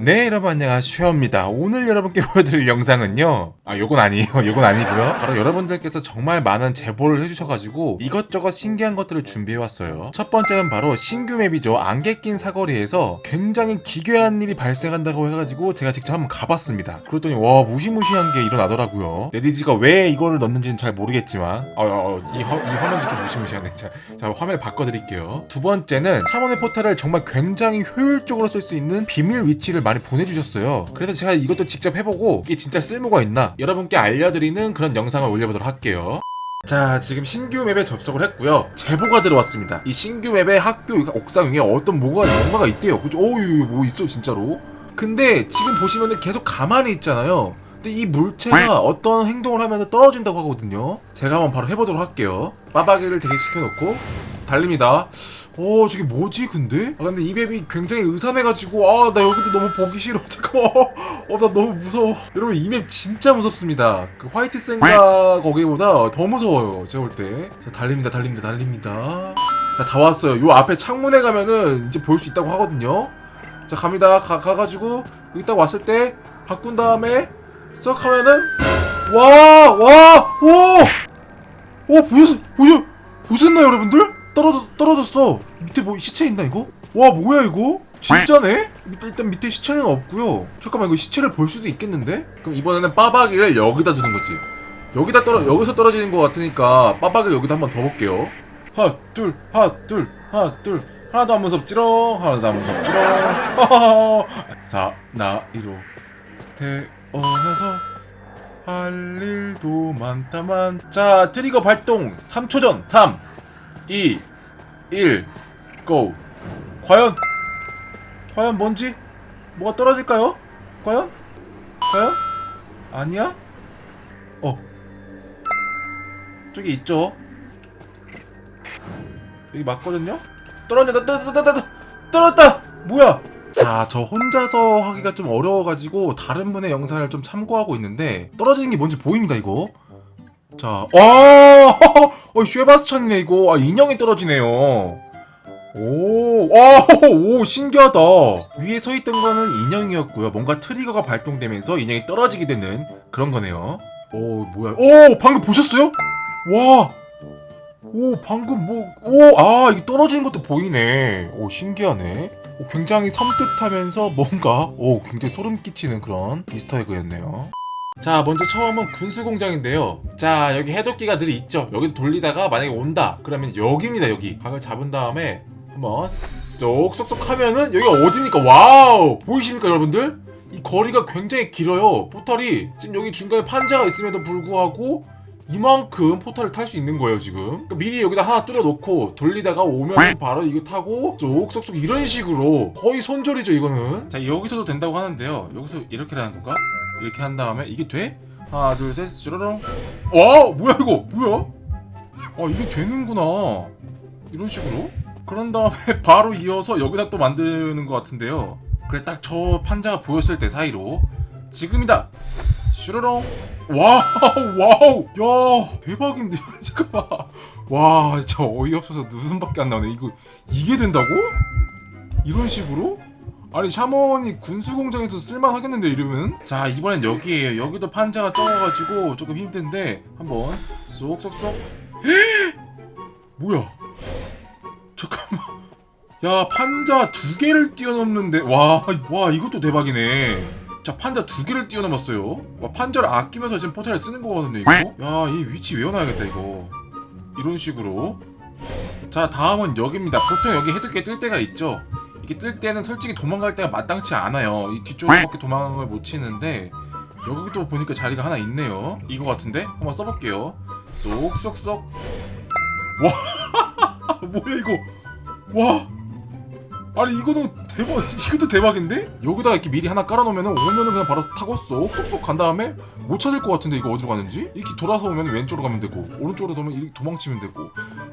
네 여러분 안녕하세요입니다. 오늘 여러분께 보여드릴 영상은요. 아 요건 아니에요. 요건 아니고요. 바로 여러분들께서 정말 많은 제보를 해주셔가지고 이것저것 신기한 것들을 준비해왔어요. 첫 번째는 바로 신규 맵이죠. 안개 낀 사거리에서 굉장히 기괴한 일이 발생한다고 해가지고 제가 직접 한번 가봤습니다. 그랬더니 와 무시무시한 게 일어나더라고요. 네디지가 왜 이거를 넣는지는 잘 모르겠지만 어, 어, 어, 이, 화, 이 화면도 좀 무시무시하네. 자, 자 화면을 바꿔드릴게요. 두 번째는 차원의 포탈을 정말 굉장히 효율적으로 쓸 수 있는 비밀 위치를 많이 보내주셨어요. 그래서 제가 이것도 직접 해보고 이게 진짜 쓸모가 있나 여러분께 알려드리는 그런 영상을 올려보도록 할게요. 자, 지금 신규 맵에 접속을 했고요. 제보가 들어왔습니다. 이 신규 맵에 학교 옥상 위에 어떤 뭐가 뭔가가 있대요. 그죠? 어유 뭐 있어 진짜로. 근데 지금 보시면은 계속 가만히 있잖아요. 근데 이 물체가 어떤 행동을 하면 떨어진다고 하거든요. 제가 한번 바로 해보도록 할게요. 빠바기를 대기시켜놓고 달립니다. 어 저게 뭐지 근데? 아 근데 이 맵이 굉장히 으산해가지고 아 나 여기도 너무 보기 싫어. 잠깐만. 어 나 너무 무서워. 여러분 이 맵 진짜 무섭습니다. 그 화이트 센가 거기보다 더 무서워요 제가 볼때자 달립니다 달립니다 달립니다. 자 다 왔어요. 요 앞에 창문에 가면은 이제 볼 수 있다고 하거든요. 자 갑니다. 가, 가가지고 여기 딱 왔을 때 바꾼 다음에 썩 하면은 와 와오오 보셨 보셨 보셨나요 여러분들? 떨어졌 떨어졌어. 밑에 뭐 시체 있나 이거? 와 뭐야 이거? 진짜네? 밑- 일단 밑에 시체는 없고요. 잠깐만 이거 시체를 볼 수도 있겠는데? 그럼 이번에는 빠박이를 여기다 두는 거지. 여기다 떨어 여기서 떨어지는 것 같으니까 빠박이를 여기다 한 번 더 볼게요. 하나 둘 하나 둘 하나 둘. 하나도 안 무섭지롱. 하나도 안 무섭지롱. 사나이로. 태어나서 할 일도 많다만. 자 트리거 발동. 3초 전 3 2 1 고! 과연 과연 뭔지 뭐가 떨어질까요? 과연? 과연? 아니야? 어 저기 있죠 여기 맞거든요? 떨어졌다 떨어졌다 떨어졌다 떨어졌다 뭐야 자, 저 혼자서 하기가 좀 어려워가지고 다른 분의 영상을 좀 참고하고 있는데 떨어지는 게 뭔지 보입니다 이거. 자, 와, 어, 쉐바스찬이네 이거. 아, 인형이 떨어지네요. 오, 와, 오, 신기하다. 위에 서 있던 거는 인형이었고요. 뭔가 트리거가 발동되면서 인형이 떨어지게 되는 그런 거네요. 오, 뭐야? 오, 방금 보셨어요? 와, 오, 방금 뭐, 오, 아, 이게 떨어지는 것도 보이네. 오, 신기하네. 오, 굉장히 섬뜩하면서 뭔가, 오, 굉장히 소름 끼치는 그런 미스터 에그였네요. 자, 먼저 처음은 군수공장인데요. 자, 여기 해독기가 늘 있죠. 여기서 돌리다가 만약에 온다. 그러면 여기입니다, 여기. 각을 잡은 다음에 한번 쏙쏙쏙 하면은 여기가 어디입니까? 와우! 보이십니까, 여러분들? 이 거리가 굉장히 길어요. 포탈이 지금 여기 중간에 판자가 있음에도 불구하고 이만큼 포탈을 탈 수 있는 거예요 지금 그러니까 미리 여기다 하나 뚫어놓고 돌리다가 오면 바로 이거 타고 쏙쏙쏙 이런 식으로 거의 손절이죠 이거는 자 여기서도 된다고 하는데요 여기서 이렇게 하는 건가? 이렇게 한 다음에 이게 돼? 하나 둘셋 쭈르렁 와 뭐야 이거? 뭐야? 아 이게 되는구나. 이런 식으로? 그런 다음에 바로 이어서 여기다 또 만드는 것 같은데요. 그래 딱 저 판자가 보였을 때 사이로. 지금이다. 슈르렁 와우 와우. 야 대박인데 잠깐만. 와 진짜 어이없어서 웃음밖에 안 나오네. 이거 이게 된다고? 이런 식으로? 아니 샤먼이 군수공장에서 쓸만하겠는데 이러면 자 이번엔 여기에요. 여기도 판자가 적어가지고 조금 힘든데 한번 쏙쏙쏙. 뭐야? 잠깐만. 야 판자 두 개를 뛰어넘는데 와, 와 이것도 대박이네. 자 판자 두 개를 뛰어넘었어요. 와 판자를 아끼면서 지금 포탈을 쓰는 거거든요 이거? 야 이 위치 외워놔야겠다 이거. 이런 식으로. 자 다음은 여기입니다. 보통 여기 해독기에 뜰 때가 있죠 이게 뜰 때는 솔직히 도망갈 때가 마땅치 않아요. 이 뒤쪽으로밖에 도망을 못 치는데 여기도 보니까 자리가 하나 있네요. 이거 같은데? 한번 써볼게요. 쏙쏙쏙. 와! 뭐야 이거? 와! 아니 이거는 대박. 이것도 대박인데? 여기다가 이렇게 미리 하나 깔아놓으면 오면은 그냥 바로 타고 쏙쏙쏙 간 다음에 못 찾을 것 같은데 이거 어디로 가는지? 이렇게 돌아서 오면 왼쪽으로 가면 되고 오른쪽으로 이렇게 도망치면 되고.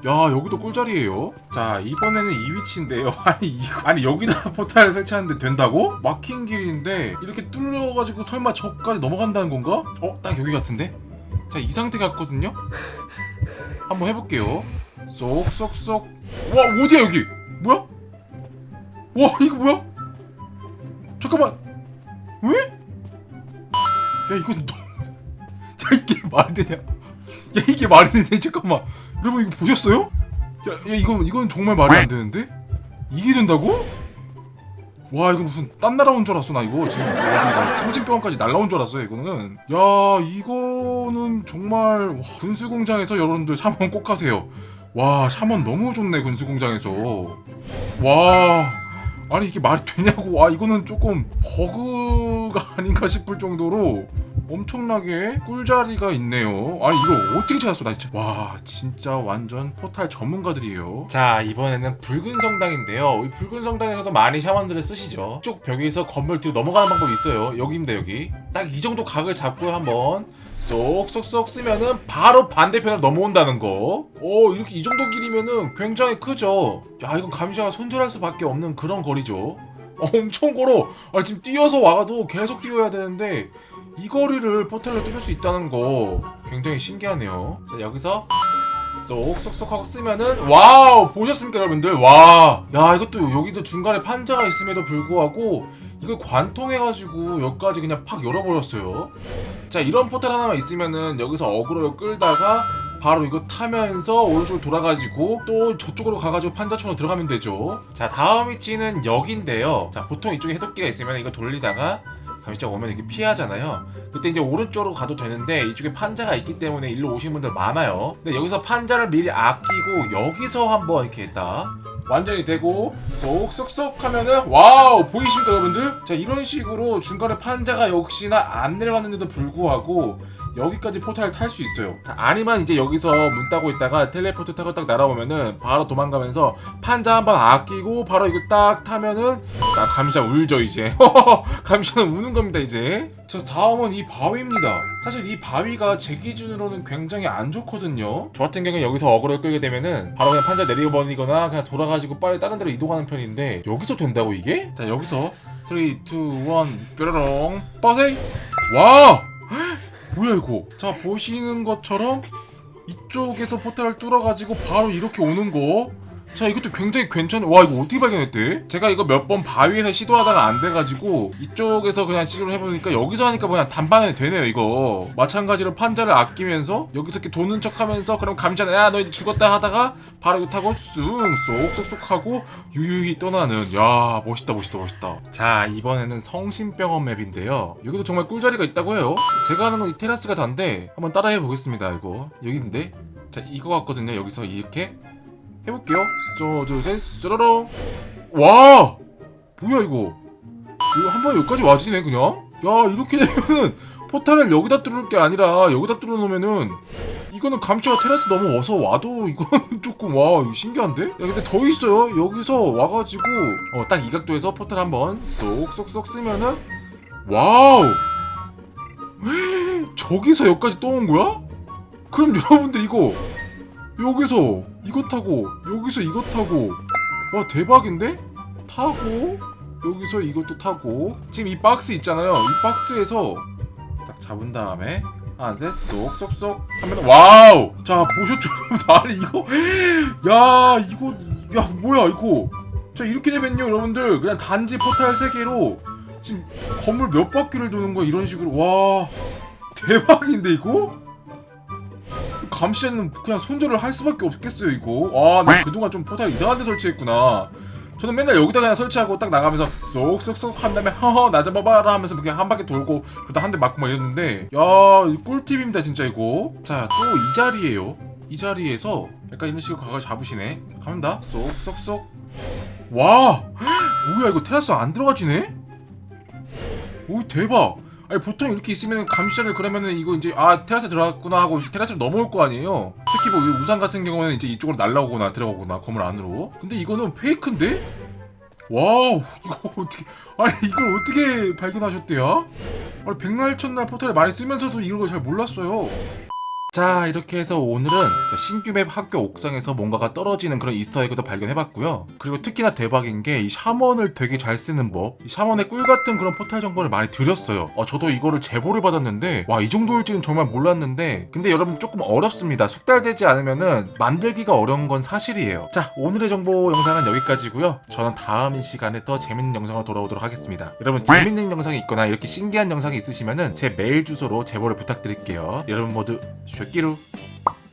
야 여기도 꿀자리예요. 자 이번에는 이 위치인데요. 아니 이거 아니 여기다 포탈을 설치하는데 된다고? 막힌 길인데 이렇게 뚫려가지고 설마 저까지 넘어간다는 건가? 어 딱 여기 같은데? 자 이 상태 같거든요? 한번 해볼게요. 쏙쏙쏙. 와 어디야 여기? 뭐야 와 이거 뭐야? 잠깐만. 왜? 야 이건 너무 야 이게 말이 되냐? 야 이게 말이 되냐? 잠깐만. 여러분 이거 보셨어요? 야, 야 이건 이건 정말 말이 안 되는데? 이게 된다고? 와 이거 무슨 딴 나라 온 줄 알았어 나 이거. 지금 어디 성심병원까지 날라온 줄 알았어요 이거는. 야 이거는 정말 와, 군수공장에서 여러분들 샤먼 꼭 하세요. 와 샤먼 너무 좋네 군수공장에서. 와 아니 이게 말이 되냐고. 와 이거는 조금 버그가 아닌가 싶을 정도로 엄청나게 꿀자리가 있네요. 아니 이걸 어떻게 찾았어 나 진짜. 와 진짜 완전 포탈 전문가들이에요. 자 이번에는 붉은 성당인데요. 이 붉은 성당에서도 많이 샤먼들을 쓰시죠. 이쪽 벽에서 건물 뒤로 넘어가는 방법이 있어요. 여기입니다 여기. 딱 이 정도 각을 잡고 한번 쏙쏙쏙 쓰면은 바로 반대편으로 넘어온다는 거. 오 이렇게 이 정도 길이면은 굉장히 크죠. 야 이건 감시가 손절할 수밖에 없는 그런 거리죠. 어, 엄청 걸어. 아 지금 뛰어서 와도 계속 뛰어야 되는데 이 거리를 포탈로 뚫을 수 있다는 거 굉장히 신기하네요. 자 여기서 쏙쏙쏙 하고 쓰면은 와우 보셨습니까 여러분들 와. 야 이것도 여기도 중간에 판자가 있음에도 불구하고 이걸 관통해가지고 여기까지 그냥 팍 열어버렸어요. 자 이런 포탈 하나만 있으면은 여기서 어그로를 끌다가 바로 이거 타면서 오른쪽으로 돌아가지고 또 저쪽으로 가가지고 판자촌으로 들어가면 되죠. 자 다음 위치는 여기인데요. 자 보통 이쪽에 해독기가 있으면 이거 돌리다가 감시자 오면 이렇게 피하잖아요. 그때 이제 오른쪽으로 가도 되는데 이쪽에 판자가 있기 때문에 일로 오신 분들 많아요. 근데 여기서 판자를 미리 아끼고 여기서 한번 이렇게 딱 완전히 되고 쏙쏙쏙 하면은 와우 보이십니까 여러분들? 자 이런 식으로 중간에 판자가 역시나 안 내려갔는데도 불구하고 여기까지 포탈을 탈 수 있어요. 자, 아니면 이제 여기서 문 따고 있다가 텔레포트 타고 딱 날아오면은 바로 도망가면서 판자 한번 아끼고 바로 이거 딱 타면은 아, 감시자 울죠 이제. 감시자는 우는 겁니다 이제. 자 다음은 이 바위입니다. 사실 이 바위가 제 기준으로는 굉장히 안 좋거든요. 저 같은 경우는 여기서 어그로를 끌게 되면은 바로 그냥 판자 내려버리거나 그냥 돌아가지고 빨리 다른 데로 이동하는 편인데 여기서 된다고 이게? 자 여기서 3, 2, 1 뾰로롱 빠세이 와! 뭐야 이거 자 보시는 것처럼 이쪽에서 포탈을 뚫어가지고 바로 이렇게 오는 거. 자 이것도 굉장히 괜찮네. 와 이거 어떻게 발견했대? 제가 이거 몇 번 바위에서 시도하다가 안 돼가지고 이쪽에서 그냥 시도를 해보니까 여기서 하니까 그냥 단반에 되네요 이거. 마찬가지로 판자를 아끼면서 여기서 이렇게 도는 척하면서 그럼 감시자는 야너 이제 죽었다 하다가 바로 이거 타고 쑥 쏙쏙쏙 하고 유유히 떠나는 야 멋있다 멋있다 멋있다. 자 이번에는 성심병원 맵인데요. 여기도 정말 꿀자리가 있다고 해요. 제가 하는 건 이 테라스가 단데 한번 따라해 보겠습니다 이거 여기인데 자 이거 같거든요 여기서 이렇게 해볼게요. 저, 저, 셋, 쏘로롱. 와! 뭐야, 이거? 이거 한 번에 여기까지 와지네, 그냥? 야, 이렇게 되면은, 포탈을 여기다 뚫을 게 아니라, 여기다 뚫어 놓으면은, 이거는 감시가 테라스 넘어와서 와도, 이건 조금, 와, 신기한데? 야, 근데 더 있어요. 여기서 와가지고, 어, 딱 이 각도에서 포탈 한번 쏙쏙쏙 쓰면은, 와우! 저기서 여기까지 또 온 거야? 그럼 여러분들 이거, 여기서 이거 타고 여기서 이거 타고. 와 대박인데? 타고 여기서 이것도 타고. 지금 이 박스 있잖아요. 이 박스에서 딱 잡은 다음에 한셋 쏙쏙쏙 하면 와우! 자 보셨죠? 아니 이거 야 이거 야 뭐야 이거? 자 이렇게 되면요 여러분들. 그냥 단지 포탈 3개로 지금 건물 몇 바퀴를 도는 거야 이런 식으로. 와 대박인데 이거? 감시자는 그냥 손절을 할 수밖에 없겠어요 이거? 아나 그동안 좀 포탈 이상한 데 설치했구나. 저는 맨날 여기다 그냥 설치하고 딱 나가면서 쏙쏙쏙 한 다음에 허허 나 잡아봐라 하면서 그냥 한 바퀴 돌고 그러다 한 대 맞고 막 이랬는데 야 꿀팁입니다 진짜 이거. 자 또 이 자리에요. 이 자리에서 약간 이런 식으로 각을 잡으시네. 자, 갑니다. 쏙쏙쏙. 와! 뭐야 이거 테라스 안 들어가지네? 오 대박 아니 보통 이렇게 있으면 감시자들 그러면은 이거 이제 아 테라스 들어갔구나 하고 테라스로 넘어올 거 아니에요 특히 뭐 우산 같은 경우에는 이제 이쪽으로 날라오거나 들어가거나 건물 안으로 근데 이거는 페이크인데? 와우 이거 어떻게 아니 이걸 어떻게 발견하셨대요? 아니 백날 첫날 포탈을 많이 쓰면서도 이런 걸 잘 몰랐어요 자 이렇게 해서 오늘은 신규 맵 학교 옥상에서 뭔가가 떨어지는 그런 이스터에그도 발견해봤고요 그리고 특히나 대박인 게 이 샤먼을 되게 잘 쓰는 법, 이 샤먼의 꿀 같은 그런 포탈 정보를 많이 드렸어요. 어, 저도 이거를 제보를 받았는데 와 이 정도일지는 정말 몰랐는데 근데 여러분 조금 어렵습니다. 숙달되지 않으면은 만들기가 어려운 건 사실이에요. 자 오늘의 정보 영상은 여기까지고요. 저는 다음 시간에 더 재밌는 영상으로 돌아오도록 하겠습니다. 여러분 재밌는 영상이 있거나 이렇게 신기한 영상이 있으시면은 제 메일 주소로 제보를 부탁드릴게요. 여러분 모두 쉐 뵙기로.